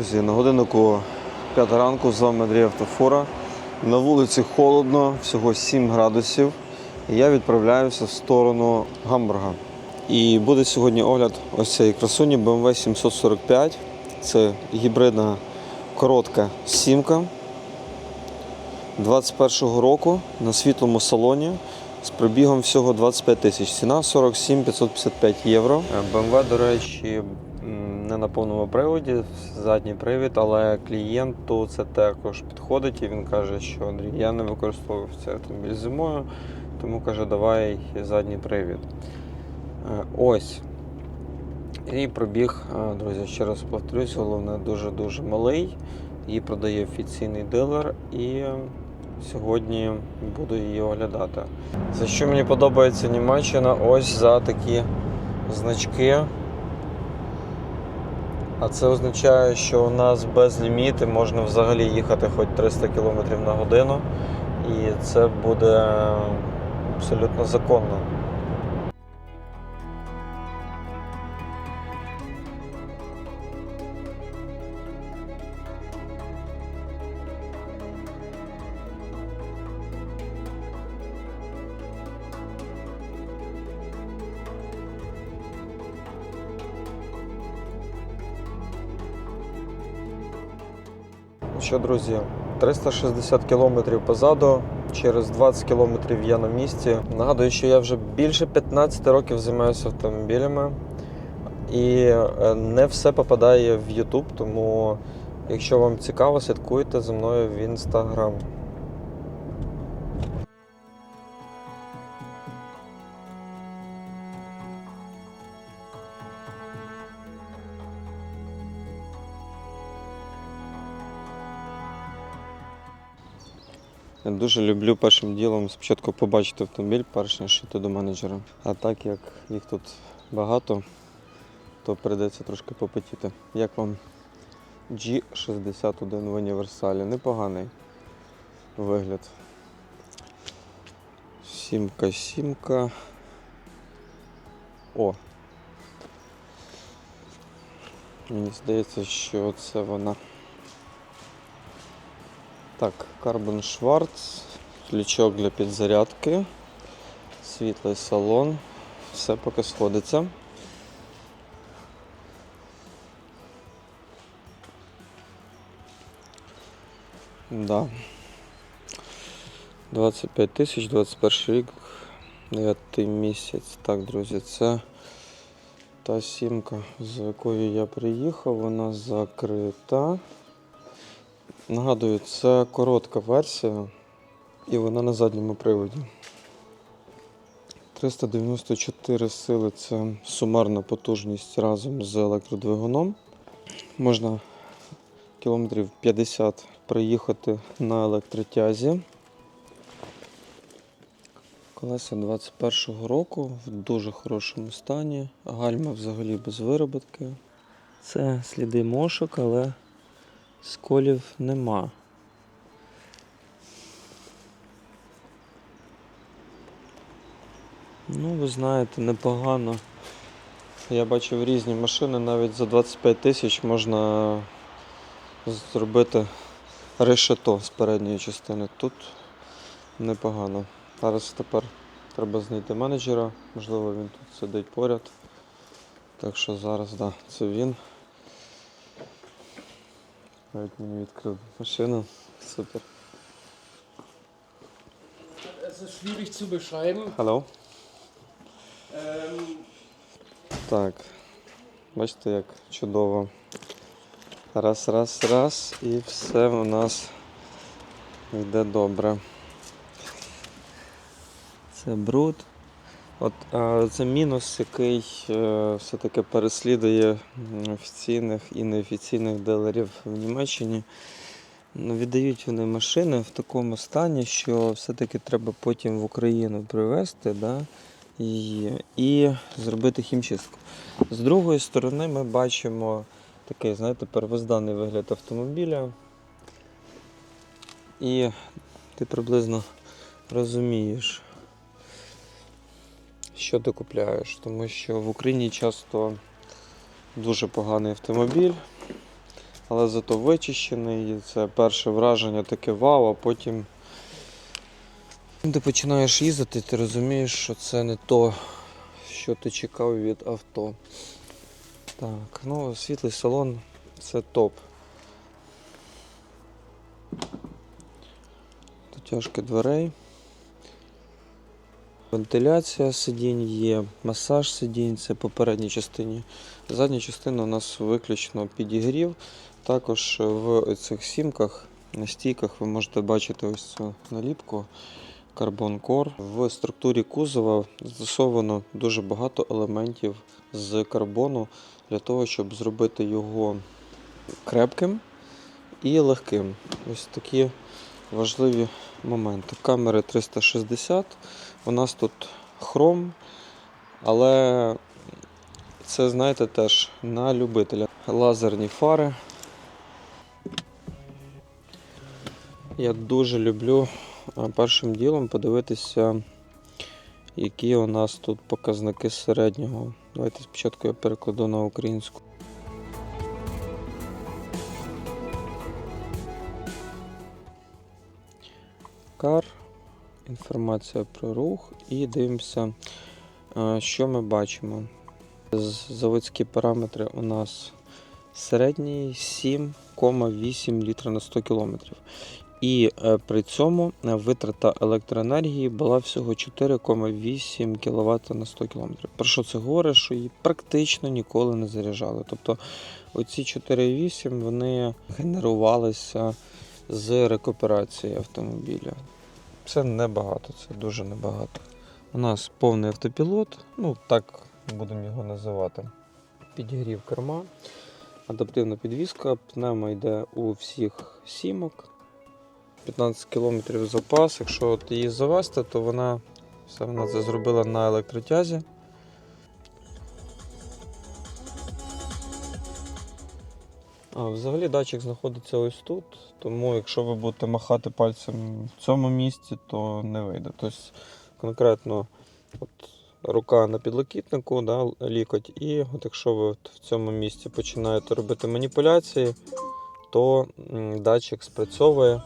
Друзі, на годиннику 5 ранку з вами Андрій Автофора. На вулиці холодно, всього 7 градусів. Я відправляюся в сторону Гамбурга. І буде сьогодні огляд ось цієї красуні BMW 745. Це гібридна коротка сімка 21-го року на світлому салоні з пробігом всього 25 тисяч. Ціна 47 555 євро. BMW, до речі, на повному приводі, задній привід, але клієнту це також підходить і він каже, що Андрій, я не використовував цей автомобіль зимою, тому каже, давай задній привід. Е, Ось. І пробіг, е, друзі, ще раз повторюсь, головне дуже-дуже малий. Її продає офіційний дилер і сьогодні буду її оглядати. За що мені подобається Німеччина? Ось за такі значки. А це означає, що у нас без ліміти можна взагалі їхати хоч 300 км на годину, і це буде абсолютно законно. Що, друзі, 360 кілометрів позаду, через 20 кілометрів я на місці. Нагадую, що я вже більше 15 років займаюся автомобілями, і е, не все попадає в YouTube, тому якщо вам цікаво, слідкуйте за мною в Instagram. Я дуже люблю першим ділом спочатку побачити автомобіль, перш ніж йти до менеджера. А так як їх тут багато, то прийдеться трошки попотіти. Як вам G61 в універсалі? Непоганий вигляд. Сімка, сімка. О! Мені здається, що це вона. Так, Carbon Schwarz, лючок для підзарядки, світлий салон, все поки сходиться. Да. 25 тисяч, 21 рік, 9 місяць. Так, друзі, це та сімка, з якою я приїхав, вона закрита. Нагадую, це коротка версія і вона на задньому приводі. 394 сили це сумарна потужність разом з електродвигуном. Можна кілометрів 50 приїхати на електротязі. Колеса 21-го року в дуже хорошому стані. Гальма взагалі без вироботки. Це сліди мошок, але сколів нема. Ну, ви знаєте, непогано. Я бачив різні машини, навіть за 25 тисяч можна зробити решето з передньої частини. Тут непогано. Зараз тепер треба знайти менеджера, можливо він тут сидить поряд. Так що зараз, так, да, це він. Навіть мені відкрив машину. Супер. Es ist schwierig zu beschreiben. Hello. Ähm, Так. Бачите, як чудово. Раз, раз, раз, і все у нас йде добре. Це бруд. От а, це мінус, який е, все-таки переслідує офіційних і неофіційних дилерів в Німеччині. Ну, віддають вони машини в такому стані, що все-таки треба потім в Україну привезти да, і, і зробити хімчистку. З другої сторони, ми бачимо такий, знаєте, первозданний вигляд автомобіля. І ти приблизно розумієш, що ти купляєш. Тому що в Україні часто дуже поганий автомобіль, але зато вичищений. І це перше враження таке вау, а потім. Ти починаєш їздити, ти розумієш, що це не то, що ти чекав від авто. Так, ну світлий салон це топ. Дотяжки дверей. Вентиляція сидінь є, масаж сидінь, це по передній частині. Задня частина у нас виключно підігрів. Також в цих сімках на стійках ви можете бачити ось цю наліпку Carbon Core. В структурі кузова застосовано дуже багато елементів з карбону для того, щоб зробити його крепким і легким. Ось такі важливі моменти. Камери 360. У нас тут хром, але це, знаєте, теж на любителя. Лазерні фари. Я дуже люблю першим ділом подивитися, які у нас тут показники середнього. Давайте спочатку я перекладу на українську. Кар, інформація про рух і дивимося, що ми бачимо. Заводські параметри у нас середній 7,8 літра на 100 км. І е, при цьому е, витрата електроенергії була всього 4,8 кВт на 100 км. Про що це говорить? Що її практично ніколи не заряджали. Тобто оці 4,8 вони генерувалися з рекуперації автомобіля. Це небагато, це дуже небагато. У нас повний автопілот, ну так будемо його називати. Підігрів керма, адаптивна підвізка, пневма йде у всіх сімок. 15 км запас. Якщо от її завести, то вона все вона це зробила на електротязі. А, взагалі датчик знаходиться ось тут, тому якщо ви будете махати пальцем в цьому місці, то не вийде. Тобто конкретно от, рука на підлокітнику, да, лікоть, і от якщо ви от в цьому місці починаєте робити маніпуляції, то датчик спрацьовує.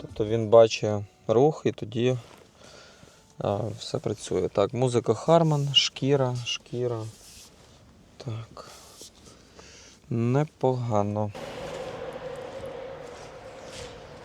Тобто він бачить рух і тоді а, все працює. Так, музика Harman, шкіра, шкіра. Так. Непогано.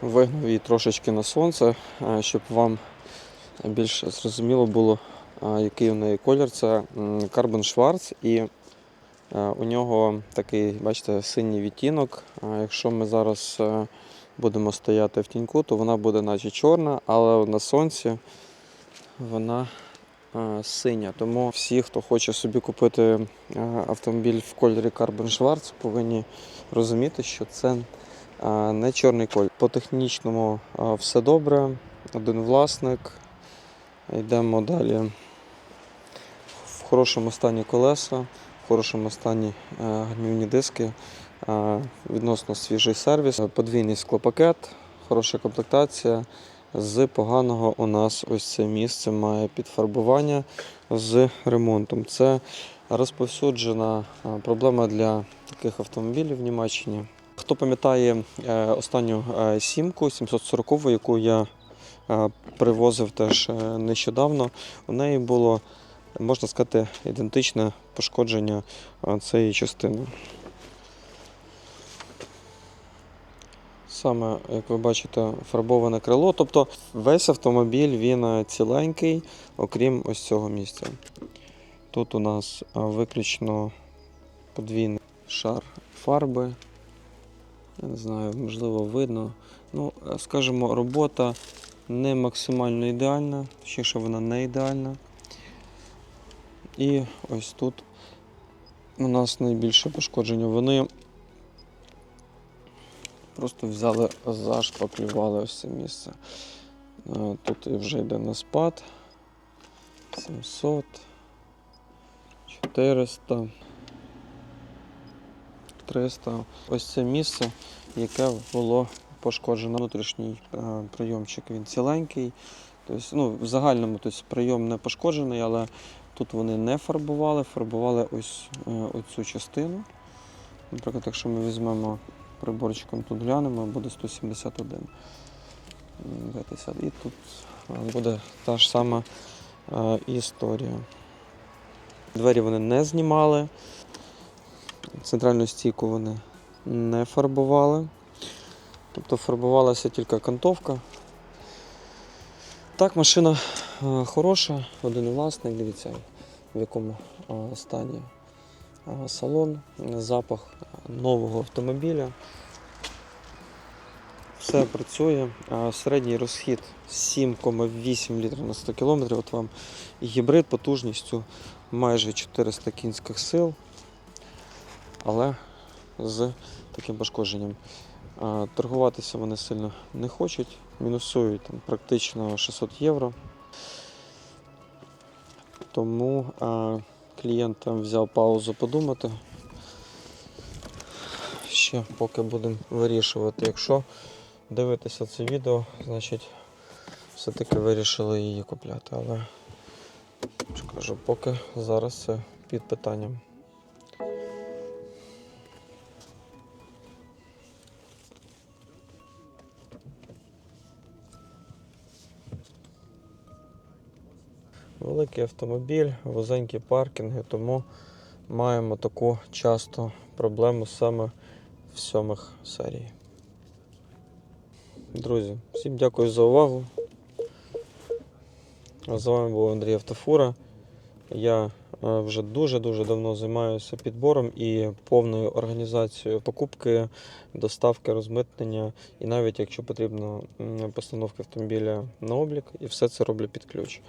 Вигнав її трошечки на сонце, щоб вам більш зрозуміло було, який у неї колір. Це Carbon Schwarz і у нього такий, бачите, синій відтінок. Якщо ми зараз е, будемо стояти в тіньку, то вона буде наче чорна, але на сонці вона е, синя. Тому всі, хто хоче собі купити е, автомобіль в кольорі Carbon Schwarz, повинні розуміти, що це е, не чорний колір. По технічному е, все добре. Один власник. Йдемо далі. В хорошому стані колеса, в хорошому стані е, гальмівні диски. Е, Відносно свіжий сервіс, подвійний склопакет, хороша комплектація. З поганого у нас ось це місце має підфарбування з ремонтом. Це розповсюджена проблема для таких автомобілів в Німеччині. Хто пам'ятає е, останню е, сімку 740, яку я е, привозив теж нещодавно, у неї було, можна сказати, ідентичне пошкодження цієї частини. Саме, як ви бачите, фарбоване крило. Тобто весь автомобіль він е, ціленький, окрім ось цього місця. Тут у нас виключно подвійний шар фарби. Я не знаю, можливо, видно. Ну, е, скажімо, робота не максимально ідеальна, що вона не ідеальна. І ось тут у нас найбільше пошкодження. Вони Просто взяли, зашпаклювали ось це місце. Е, Тут вже йде на спад. 700, 400, 300. Ось це місце, яке було пошкоджено. Внутрішній е, прийомчик він ціленький. Тобто, ну, в загальному тобто, прийом не пошкоджений, але тут вони не фарбували, фарбували ось е, оцю частину. Наприклад, якщо ми візьмемо приборчиком тут глянемо, буде 171. М, 50. І тут е, буде та ж сама е, історія. Двері вони не знімали, центральну стійку вони не фарбували. Тобто фарбувалася тільки кантовка. Так, машина е, хороша, один власник, дивіться, в якому стані салон, запах нового автомобіля. Все працює. Е, Середній розхід 7,8 літрів на 100 км. От вам гібрид потужністю майже 400 кінських сил, але з таким пошкодженням. Торгуватися вони сильно не хочуть, мінусують там, практично 600 євро. Тому а, клієнт там взяв паузу подумати. Ще поки будемо вирішувати. Якщо дивитися це відео, значить все-таки вирішили її купляти. Але кажу, поки зараз це під питанням. Великий автомобіль, вузенькі паркінги, тому маємо таку часто проблему саме в сьомих серії. Друзі, всім дякую за увагу. З вами був Андрій Автофура. Я е, вже дуже-дуже давно займаюся підбором і повною організацією покупки, доставки, розмитнення, і навіть якщо потрібно постановки автомобіля на облік, і все це роблю під ключ.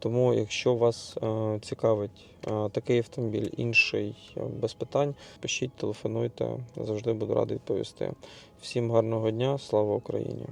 Тому, якщо вас е, цікавить е, такий автомобіль, інший е, без питань, пишіть, телефонуйте, завжди буду радий відповісти. Всім гарного дня, слава Україні!